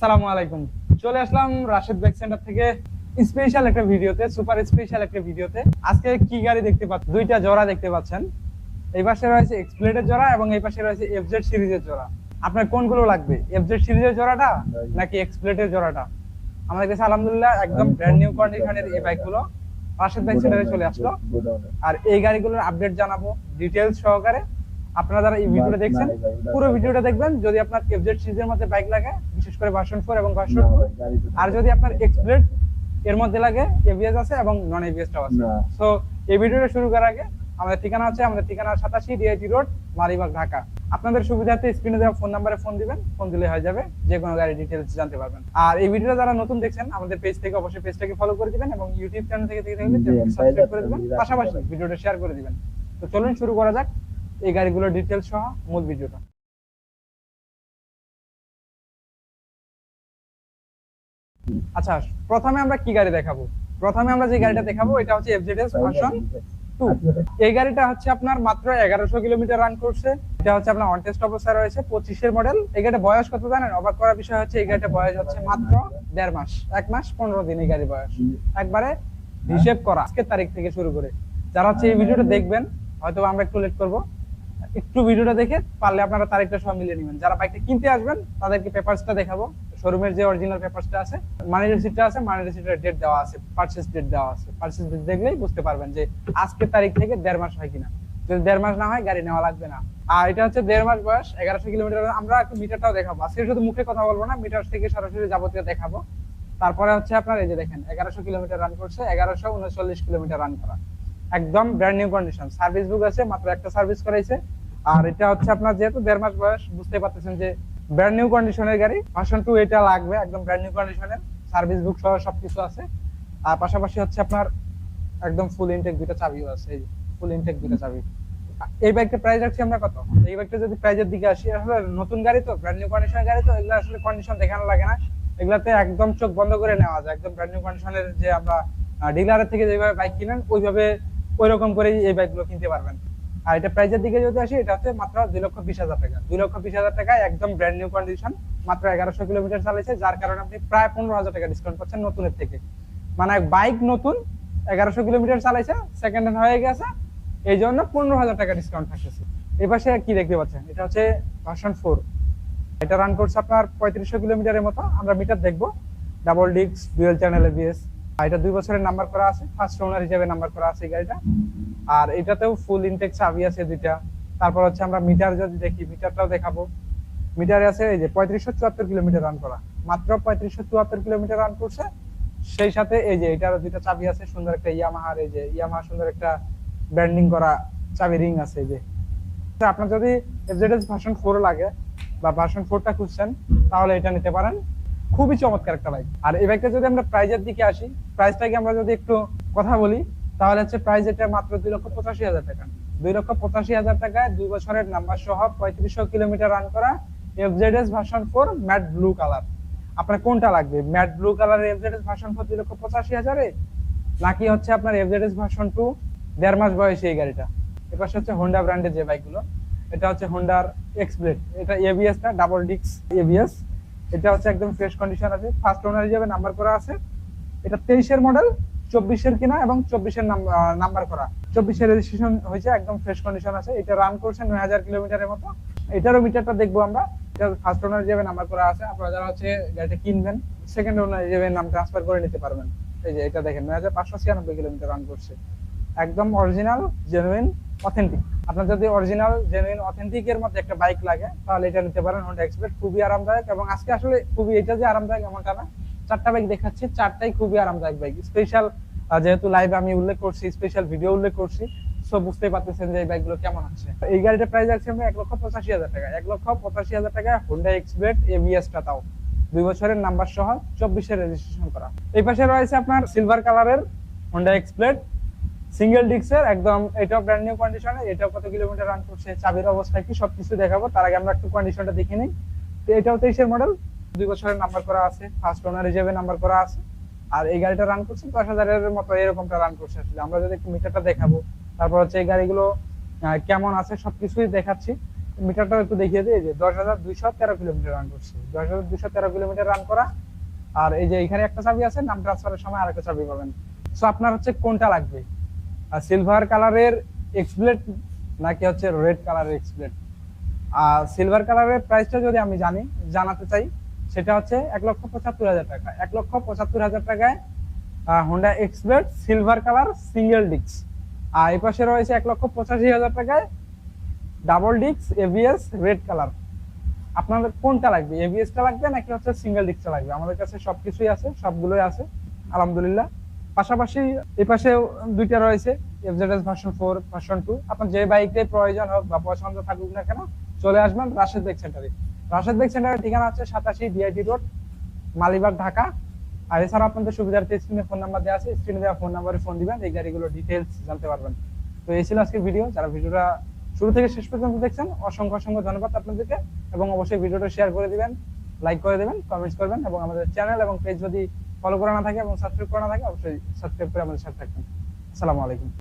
আসসালামু আলাইকুম। চলে আসলাম রাশেদ বাইক সেন্টার থেকে স্পেশাল একটা ভিডিওতে সুপার স্পেশাল একটা ভিডিওতে। আজকে কি গাড়ি দেখতে পাচ্ছেন? দুইটা জোড়া দেখতে পাচ্ছেন। এই পাশে রয়েছে এক্সপ্লেডের জোড়া এবং এই পাশে রয়েছে এফজেড সিরিজের জোড়া। আপনার কোনগুলো লাগবে? এফজেড সিরিজের জোড়াটা নাকি এক্সপ্লেডের জোড়াটা? আমাদের কাছে আলহামদুলিল্লাহ একদম ব্র্যান্ড নিউ কন্ডিশনের এই বাইকগুলো রাশেদ বাইক সেন্টারে চলে আসলো। আর এই গাড়িগুলোর আপডেট জানাব ডিটেলস সহকারে। আপনারা যারা এই ভিডিওটা দেখছেন পুরো ভিডিওটা দেখবেন। যদি আপনার এফজেড সিরিজের মধ্যে বাইক লাগে বিশেষ করে ভার্সন ফোর এবং ভার্সন আর যদি আপনার এক্সপ্লেড এর মধ্যে লাগে এবিএস আছে এবং নন এবিএসটাও আছে। সো এই ভিডিওটা শুরু করার আগে আমাদের ঠিকানা হচ্ছে আমাদের ঠিকানা সাতাশি ডিআইটি রোড মালিবাগ ঢাকা। আপনাদের সুবিধার্থে স্ক্রিনে দেওয়া ফোন নাম্বারে ফোন দিবেন ফোন দিলে হয়ে যাবে যে কোনো গাড়ি ডিটেলস জানতে পারবেন। আর এই ভিডিওটা যারা নতুন দেখছেন আমাদের পেজ থেকে অবশ্যই পেজটাকে ফলো করে দিবেন এবং ইউটিউব চ্যানেল থেকে দেখে থাকলে সাবস্ক্রাইব করে দিবেন। পাশাপাশি ভিডিওটা শেয়ার করে দিবেন। তো চলুন শুরু করা যাক। এই গাড়িগুলোর ডিটেলস সহ মূল ভিডিওটা। আচ্ছা প্রথমে আমরা কি গাড়ি দেখাবো? প্রথমে আমরা যে গাড়িটা দেখাবো, এটা হচ্ছে এফজেডএস ভার্সন টু এই গাড়িটা হচ্ছে আপনার মাত্র এগারোশো কিলোমিটার রান করছে। এটা হচ্ছে আপনার অন টেস্ট অবস্থায় রয়েছে, পঁচিশের মডেল এই গাড়িটা বয়স কত জানেন? অবাক করার বিষয় হচ্ছে, এই গাড়িটা বয়স হচ্ছে মাত্র দেড় মাস, এক মাস পনেরো দিন এই গাড়ি বয়স। একবারে হিসেব করা, আজকের তারিখ থেকে শুরু করে। যারা হচ্ছে এই ভিডিওটা দেখবেন হয়তো আমরা একটু লেট করব। একটু ভিডিওটা দেখে পারলে আপনারা তারিখটা সব মিলিয়ে নেবেন। যারা বাইকটা কিনতে আসবেন, তাদেরকে পেপারসটা দেখাবো। শোরুমের যে অরিজিনাল পেপারসটা আছে মানি রিসিপ্টটা আছে মানি রিসিপ্টের ডেট দেওয়া আছে পারচেস ডেট দেওয়া আছে। পারচেস ডেট দেখলেই বুঝতে পারবেন যে আজকের তারিখ থেকে দেড় মাস হয় কিনা। যদি দেড় মাস না হয়, গাড়ি নেওয়া লাগবে না। আর এটা হচ্ছে দেড় মাস বয়স, এগারোশো কিলোমিটার আমরা একটু মিটারটাও দেখাবো। আজকে শুধু মুখে কথা বলব না মিটার থেকে সরাসরি যাবতীয় দেখাবো। তারপরে হচ্ছে আপনার এই যে দেখেন, এগারোশো কিলোমিটার রান করছে, এগারোশো উনচল্লিশ কিলোমিটার রান করা। একদম brand new condition service book আছে, মাত্র একটা সার্ভিস করাইছে। আর এটা হচ্ছে আপনার যেহেতু দেড় মাস বয়স বুঝতে পারতেছেন যে ব্র্যান্ড নিউ কন্ডিশনের গাড়ি। ভার্সন টু এটা লাগবে, একদম ব্র্যান্ড নিউ কন্ডিশনের সার্ভিস বুক সহ সবকিছু আছে। আর পাশাপাশি হচ্ছে আপনার একদম ফুল ইনটেক দুইটা চাবিও আছে, এই ফুল ইনটেক দুইটা চাবি। এই বাইকটা প্রাইস রাখছি আমরা কত? এই বাইকটা যদি প্রাইজের দিকে আসি, আসলে নতুন গাড়ি তো ব্র্যান্ড নিউ কন্ডিশনের গাড়ি তো, এগুলো আসলে কন্ডিশন দেখানো লাগে না। এগুলাতে একদম চোখ বন্ধ করে নেওয়া যায়। একদম ব্র্যান্ড নিউ কন্ডিশনের যে আমরা ডিলারের থেকে যেভাবে বাইক কিনেন, ওইভাবে ওই রকম করেই এই বাইকগুলো কিনতে পারবেন। আর এটা প্রাইজের দিকে যদি আসি, এটা হচ্ছে মাত্র দুই লক্ষ বিশ হাজার টাকা। দুই লক্ষ বিশ হাজার টাকা, একদম ব্র্যান্ড নিউ কন্ডিশন মাত্র এগারোশো কিলোমিটার চালিয়েছে যার কারণে আপনি প্রায় পনেরো হাজার টাকা ডিসকাউন্ট পাচ্ছেন নতুনের থেকে। মানে বাইক নতুন, এগারোশো কিলোমিটার চালাইছে সেকেন্ড হ্যান্ড হয়ে গেছে, এই জন্য পনেরো হাজার টাকা ডিসকাউন্ট থাকতেছে। এই পাশে কি দেখতে পাচ্ছেন? এটা হচ্ছে ভার্সন ফোর এটা রান করছে আপনার পঁয়ত্রিশশো কিলোমিটারের মতো। আমরা মিটার দেখব। ডাবল ডিক্স ডুয়েল চ্যানেল এবিএস এটা দুই বছরের নাম্বার করা আছে ফার্স্ট ওনার হিসেবে নাম্বার করা আছে গাড়িটা। আর এটাতেও ফুল ইনটেক চাবি আছে দুইটা। তারপর হচ্ছে আমরা মিটার যদি দেখি, মিটারটাও দেখাবো। মিটারে আছে এই যে পঁয়ত্রিশশো চুয়াত্তর কিলোমিটার রান করা। মাত্র পঁয়ত্রিশশো চুয়াত্তর কিলোমিটার রান করছে। সেই সাথে এই যে এটারও দুইটা চাবি আছে, সুন্দর একটা ইয়ামাহার এই যে ইয়ামাহা সুন্দর একটা ব্র্যান্ডিং করা চাবি রিং আছে এই যে। আপনার যদি এফজেডএস ভার্সন ফোর লাগে বা ভার্সন ফোরটা খুঁজছেন, তাহলে এটা নিতে পারেন। খুবই চমৎকার একটা বাইক আর এই বাইকটা যদি আমরা প্রাইজের দিকে আসি প্রাইসটাকে আমরা যদি একটু কথা বলি তাহলে হচ্ছে প্রাইস এটা মাত্র দুই লক্ষ পঁচাশি হাজার টাকা। দুই লক্ষ পঁচাশি হাজার টাকায় দুই বছরের নাম্বার সহ পঁয়ত্রিশশো কিলোমিটার রান করা FZS version four matte blue colour আপনার কোনটা লাগবে? Matte blue colour FZS version four দুই লক্ষ পঁচাশি হাজারে? নাকি হচ্ছে আপনার এফজেডএস ভার্সন টু দেড় মাস বয়সে এই গাড়িটা? এবার হচ্ছে হোন্ডা ব্র্যান্ডের যে বাইকগুলো এটা হচ্ছে হোন্ডার এক্সপ্লেড এটা এবিএসটা ডাবল ডিক্স এবিএস এটা হচ্ছে একদম ফ্রেশ কন্ডিশন আছে। ফার্স্ট ওনার হিসেবে নাম্বার করা আছে। এটা তেইশের মডেল চব্বিশের কিনা এবং চব্বিশের নাম্বার করা। চব্বিশের রেজিস্ট্রেশন হয়েছে, একদম ফ্রেশ কন্ডিশন আছে। এটা রান করছে নয় হাজার কিলোমিটারের মতো। এটারও মিটারটা দেখব আমরা। এটা ফার্স্ট ওনার হিসেবে নাম্বার করা আছে, আপনারা যারা হচ্ছে গাড়িটা কিনবেন সেকেন্ড ওনার হিসেবে নাম ট্রান্সফার করে নিতে পারবেন। এই যে এটা দেখেন, নয় হাজার পাঁচশো ছিয়ানব্বই কিলোমিটার রান করছে। একদম অরিজিনাল জেনুইন অথেন্টিক আপনার যদি অরিজিনাল জেনুইন অথেন্টিক এর মধ্যে একটা বাইক লাগে, তাহলে এটা নিতে পারেন হোন্ডা এক্সপ্রেস খুবই আরামদায়ক এবং আজকে আসলে খুবই, এটা যে আরামদায়ক এমনটা না, চারটা বাইক দেখাচ্ছি, চারটাই খুবই আরামদায়ক বাইক স্পেশাল যেহেতু লাইভে আমি উল্লেখ করছি স্পেশাল ভিডিও উল্লেখ করছি সো বুঝতেই পারতেছেন যে এই বাইকগুলো কেমন আছে। এই গাড়িটার প্রাইস আছে আমরা এক লক্ষ পঁচাশি হাজার টাকা। এক লক্ষ পঁচাশি হাজার টাকা হোন্ডা এক্সপ্রেস এবিএসটা তাও। দুই বছরের নাম্বার সহ চব্বিশের রেজিস্ট্রেশন করা। এই পাশে রয়েছে আপনার সিলভার কালারের হোন্ডা এক্সপ্লেড সিঙ্গেল ডিক্সের একদম এটাও ব্র্যান্ড নিউ কন্ডিশনে এটাও কত কিলোমিটার রান করছে, চাবির অবস্থা কি সবকিছু দেখাবো, তার আগে আমরা একটু কন্ডিশনটা দেখে নিই। তো এটাও তেইশের মডেল দুই বছরের নাম্বার করা আছে ফার্স্ট ওনার হিসেবে নাম্বার করা আছে। আর এই গাড়িটা রান করছে দশ হাজারের মতো এরকমটা রান করছে আসলে। আমরা যদি একটু মিটারটা দেখাবো, তারপর হচ্ছে এই গাড়িগুলো কেমন আছে সবকিছুই দেখাচ্ছি। মিটারটা একটু দেখিয়ে দিই যে দশ হাজার দুইশো তেরো কিলোমিটার রান করছে। দশ হাজার দুইশো তেরো কিলোমিটার রান করা। আর এই যে এখানে একটা চাবি আছে, নাম ট্রান্সফারের সময় আরেকটা চাবি পাবেন। সো আপনার হচ্ছে কোনটা লাগবে? আর সিলভার কালারের এক্সপ্লেট নাকি হচ্ছে রেড কালারের এক্সপ্লেট আর সিলভার কালারের প্রাইসটা যদি আমি জানি, জানাতে চাই সেটা হচ্ছে এক লক্ষ পঁচাত্তর হাজার টাকা। এক লক্ষ পঁচাত্তর হাজার টাকায় Honda Xblade silver colour single disc আর এই পাশে রয়েছে এক লক্ষ পঁচাশি হাজার টাকায় double disc ABS red colour আপনাদের কোনটা লাগবে? এবিএসটা লাগবে নাকি হচ্ছে সিঙ্গেল ডিস্কটা লাগবে? আমাদের কাছে সবকিছুই আছে, সবগুলোই আছে, আলহামদুলিল্লাহ। পাশাপাশি এই পাশে দুইটা রয়েছে FZS version four version two আপনার যে বাইকটাই প্রয়োজন হোক বা পছন্দ থাকুক না কেন, চলে আসবেন রাশেদ বেগ সেন্টারে রাশেদ বেগ সেন্টারের ঠিকানা হচ্ছে সাতাশি ডিআইটি রোড, মালিবাগ, ঢাকা। আর এছাড়া আপনাদের সুবিধার্থে স্ক্রিনে ফোন নাম্বার দেওয়া আছে। স্ক্রিনে দেওয়া ফোন নাম্বারে ফোন দিবেন, এই গাড়িগুলো ডিটেলস জানতে পারবেন। তো এই ছিল আজকের ভিডিও যারা ভিডিওটা শুরু থেকে শেষ পর্যন্ত দেখছেন, অসংখ্য অসংখ্য ধন্যবাদ আপনাদেরকে এবং অবশ্যই ভিডিওটা শেয়ার করে দিবেন লাইক করে দেবেন কমেন্টস করবেন এবং আমাদের চ্যানেল এবং পেজ যদি ফলো করা না থাকে এবং সাবস্ক্রাইব করা না থাকে, অবশ্যই সাবস্ক্রাইব করে আমাদের সাথে থাকবেন। আসসালামু আলাইকুম।